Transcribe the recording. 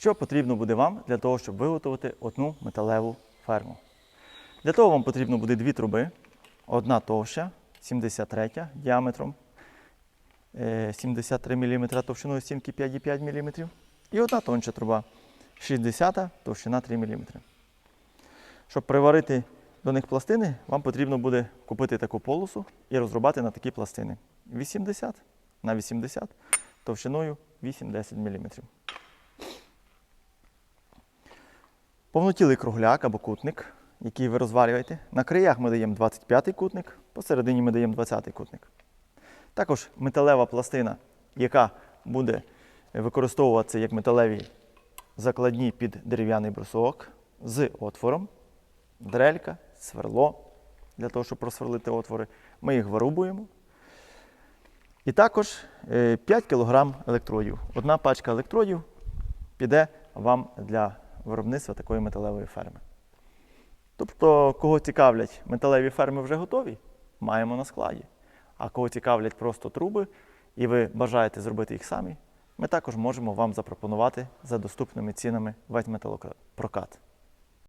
Що потрібно буде вам для того, щоб виготовити одну металеву ферму? Для того вам потрібно буде дві труби, одна товща, 73 діаметром, е, 73 мм товщиною стінки 5,5 мм. І одна тонша труба, 60 товщина 3 мм. Щоб приварити до них пластини, вам потрібно буде купити таку полосу і розрубати на такі пластини. 80 на 80 товщиною 8-10 мм. Повнотілий кругляк або кутник, який ви розвалюєте. На краях ми даємо 25-й кутник, посередині ми даємо 20-й кутник. Також металева пластина, яка буде використовуватися як металеві закладні під дерев'яний брусок з отвором, дрелька, сверло для того, щоб просверлити отвори. Ми їх вирубуємо. І також е, 5 кг електродів. Одна пачка електродів піде вам для виробництва такої металевої ферми. Тобто, кого цікавлять металеві ферми вже готові, маємо на складі. А кого цікавлять просто труби, і ви бажаєте зробити їх самі, ми також можемо вам запропонувати за доступними цінами весь металопрокат.